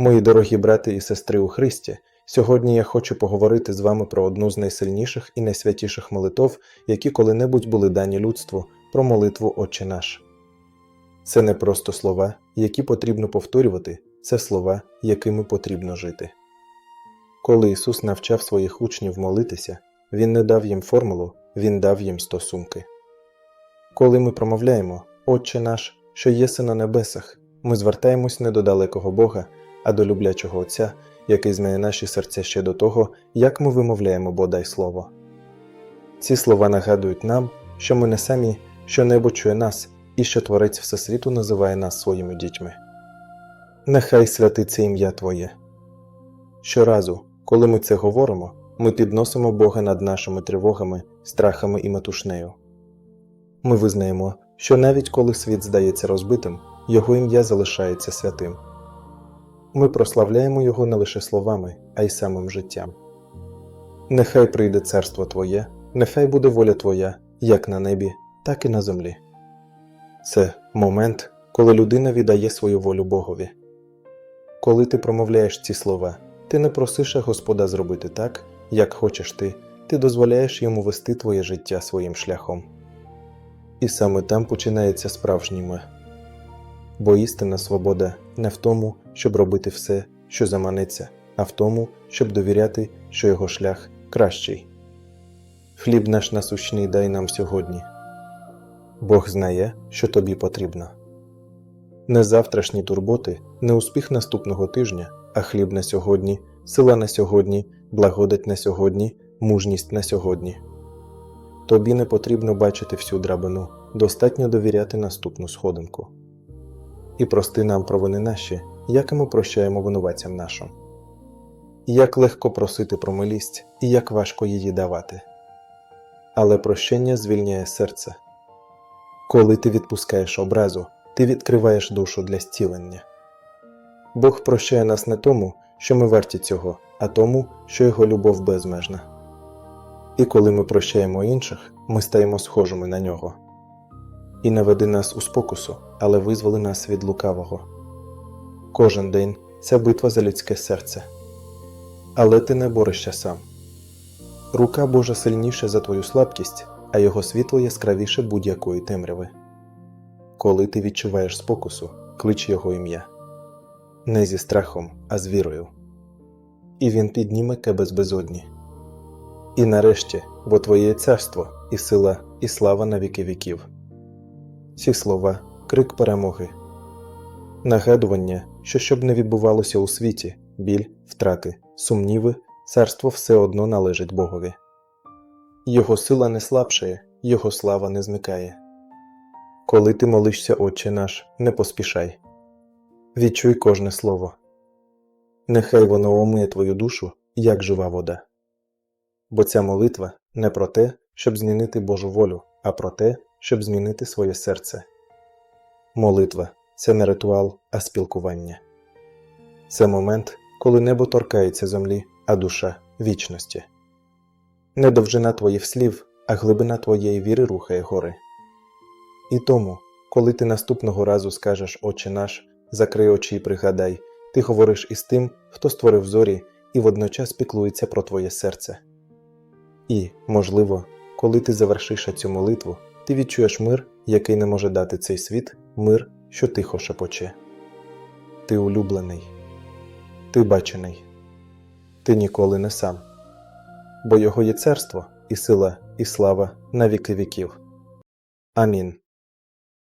Мої дорогі брати і сестри у Христі, сьогодні я хочу поговорити з вами про одну з найсильніших і найсвятіших молитов, які коли-небудь були дані людству, про молитву Отче наш. Це не просто слова, які потрібно повторювати, це слова, якими потрібно жити. Коли Ісус навчав своїх учнів молитися, Він не дав їм формулу, Він дав їм стосунки. Коли ми промовляємо Отче наш, що єси на небесах, ми звертаємось не до далекого Бога, а до люблячого Отця, який знає наші серця ще до того, як ми вимовляємо бодай слово. Ці слова нагадують нам, що ми не самі, що небо чує нас, і що Творець Всесвіту називає нас своїми дітьми. Нехай святиться ім'я Твоє. Щоразу, коли ми це говоримо, ми підносимо Бога над нашими тривогами, страхами і метушнею. Ми визнаємо, що навіть коли світ здається розбитим, Його ім'я залишається святим. Ми прославляємо Його не лише словами, а й самим життям. Нехай прийде царство Твоє, нехай буде воля Твоя, як на небі, так і на землі. Це момент, коли людина віддає свою волю Богові. Коли ти промовляєш ці слова, ти не просиш Господа зробити так, як хочеш ти, ти дозволяєш йому вести твоє життя своїм шляхом. І саме там починається справжній ми. Бо істинна свобода не в тому, щоб робити все, що заманеться, а в тому, щоб довіряти, що його шлях кращий. Хліб наш насущний дай нам сьогодні. Бог знає, що тобі потрібно. Не завтрашні турботи, не успіх наступного тижня, а хліб на сьогодні, сила на сьогодні, благодать на сьогодні, мужність на сьогодні. Тобі не потрібно бачити всю драбину, достатньо довіряти наступну сходинку. І прости нам провини наші, як і ми прощаємо винуватцям нашим. Як легко просити про милість і як важко її давати. Але прощення звільняє серце. Коли ти відпускаєш образу, ти відкриваєш душу для зцілення. Бог прощає нас не тому, що ми варті цього, а тому, що його любов безмежна. І коли ми прощаємо інших, ми стаємо схожими на нього. І не веди нас у спокусу, але визволи нас від лукавого. Кожен день це битва за людське серце. Але ти не борешся сам. Рука Божа сильніша за твою слабкість, а його світло яскравіше будь-якої темряви. Коли ти відчуваєш спокусу, клич його ім'я. Не зі страхом, а з вірою. І він підніме тебе з безодні. І нарешті, бо Твоє царство, і сила, і слава на віки віків. Ці слова крик перемоги, нагадування, що щоб не відбувалося у світі, біль, втрати, сумніви, царство все одно належить Богові. Його сила не слабшає, Його слава не зникає. Коли ти молишся, Отче наш, не поспішай. Відчуй кожне слово. Нехай воно омиє твою душу, як жива вода. Бо ця молитва не про те, щоб змінити Божу волю, а про те, щоб змінити своє серце. Молитва це не ритуал, а спілкування. Це момент, коли небо торкається землі, а душа вічності. Не довжина твоїх слів, а глибина твоєї віри рухає гори. І тому, коли ти наступного разу скажеш Отче наш, закрий очі і пригадай, ти говориш із тим, хто створив зорі і водночас піклується про твоє серце. І, можливо, коли ти завершиш цю молитву, ти відчуєш мир, який не може дати цей світ, мир, що тихо шепоче. Ти улюблений, ти бачений, ти ніколи не сам, бо його є царство, і сила, і слава на віки віків. Амінь.